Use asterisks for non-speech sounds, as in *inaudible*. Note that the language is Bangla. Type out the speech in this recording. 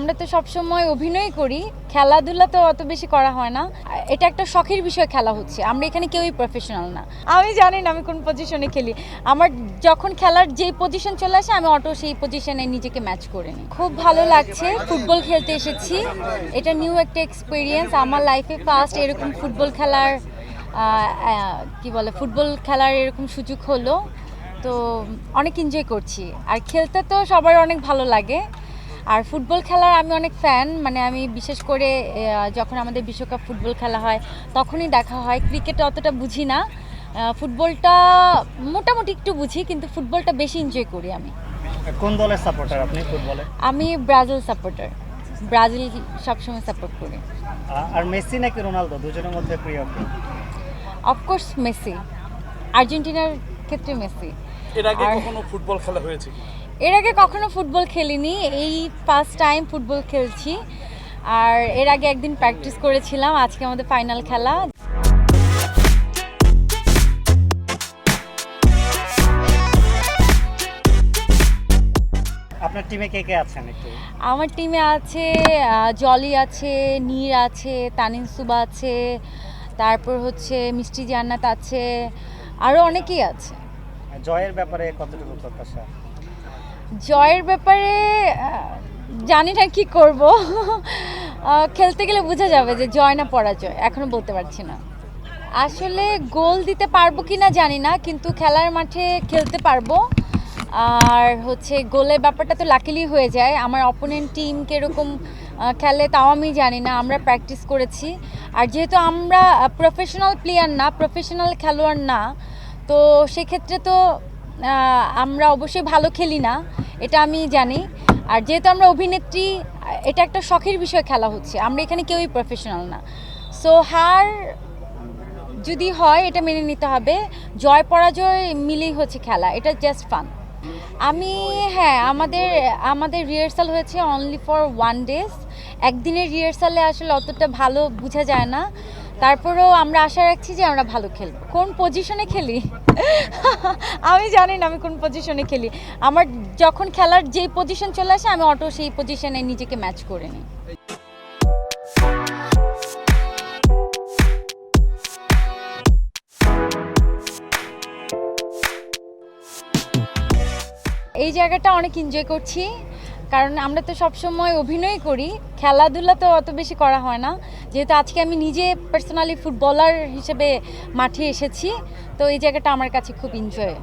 আমরা তো সবসময় অভিনয় করি, খেলাধুলা তো অত বেশি করা হয় না। এটা একটা শখের বিষয় খেলা হচ্ছে, আমরা এখানে কেউই প্রফেশনাল না। আমি জানি না আমি কোন পজিশনে খেলি। আমার যখন খেলার যেই পজিশন চলে আসে, আমি অটো সেই পজিশনে নিজেকে ম্যাচ করে নিই। খুব ভালো লাগছে, ফুটবল খেলতে এসেছি। এটা নিউ একটা এক্সপিরিয়েন্স আমার লাইফে ফার্স্ট এরকম ফুটবল খেলার কি বলে, ফুটবল খেলার এরকম সুযোগ হলো। তো অনেক এনজয় করছি। আর খেলতে তো সবার অনেক ভালো লাগে। আর ফুটবল খেলার আমি অনেক ফ্যান মানে আমি বিশেষ করে যখন আমাদের বিশ্বকাপ ফুটবল খেলা হয় তখনই দেখা হয়। ক্রিকেট অতটা বুঝি না। ফুটবলটা মোটামুটি একটু বুঝি কিন্তু ফুটবলটা বেশি এনজয় করি আমি। কোন দলের সাপোর্টার আপনি ফুটবলে? আমি ব্রাজিল সাপোর্টার ব্রাজিল সবসময় সাপোর্ট করি। আর মেসি নাকি রোনালদো? দুজনের মধ্যে প্রিয় অফকোর্স মেসি। আর্জেন্টিনার ক্ষেত্রে মেসি। এর আগে কখনো ফুটবল খেলা হয়েছে কি এর আগে কখনো ফুটবল খেলিনি। এই ফার্স্ট টাইম ফুটবল খেলছি। আর এর আগে একদিন প্র্যাকটিস করেছিলাম। আজকে আমাদের ফাইনাল খেলা। আপনার টিমে কে কে আছেন একটু? আমার টিমে আছে জলি আছে নীর আছে তানিন সুবা আছে তারপর হচ্ছে মিষ্টি জান্নাত আছে আরও অনেকেই আছে। জয়ের ব্যাপারে কতটুকু প্রত্যাশা? জয়ের ব্যাপারে জানি না কি করব। *laughs* খেলতে গেলে বোঝা যাবে যে জয় না পরাজয়, এখনও বলতে পারছি না। আসলে গোল দিতে পারব কি না জানি না, কিন্তু খেলার মাঠে খেলতে পারব। আর হচ্ছে গোলের ব্যাপারটা তো লাকিলি হয়ে যায়। আমার অপোনেন্ট টিম কীরকম খেলে তাও আমি জানি না, আমরা প্র্যাকটিস করেছি। আর যেহেতু আমরা প্রফেশনাল প্লেয়ার না প্রফেশনাল খেলোয়াড় না তো সেক্ষেত্রে তো আমরা অবশ্যই ভালো খেলি না, এটা আমি জানি। আর যেহেতু আমরা অভিনেত্রী, এটা একটা শখের বিষয় খেলা হচ্ছে, আমরা এখানে কেউই প্রফেশনাল না। সো হার যদি হয়, এটা মেনে নিতে হবে, জয় পরাজয় মিলেই হচ্ছে খেলা, এটা জাস্ট ফান আমি হ্যাঁ আমাদের আমাদের রিহার্সাল হয়েছে অনলি ফর ওয়ান ডেজ একদিনের রিহার্সালে আসলে অতটা ভালো বোঝা যায় না। তারপরেও আমরা আশা রাখছি যে আমরা ভালো খেলব। কোন পজিশনে খেলি? আমি জানি না আমি কোন পজিশনে খেলি। আমার যখন খেলার যেই পজিশন চলে আসে, আমি অটো সেই পজিশনে নিজেকে ম্যাচ করে নিই। এই জায়গাটা অনেক এনজয় করছি। কারণ আমরা তো সবসময় অভিনয় করি, খেলাধুলা তো অত বেশি করা হয় না। যেহেতু আজকে আমি নিজে পার্সোনালি ফুটবলার হিসেবে মাঠে এসেছি, তো এই জায়গাটা আমার কাছে খুব এনজয়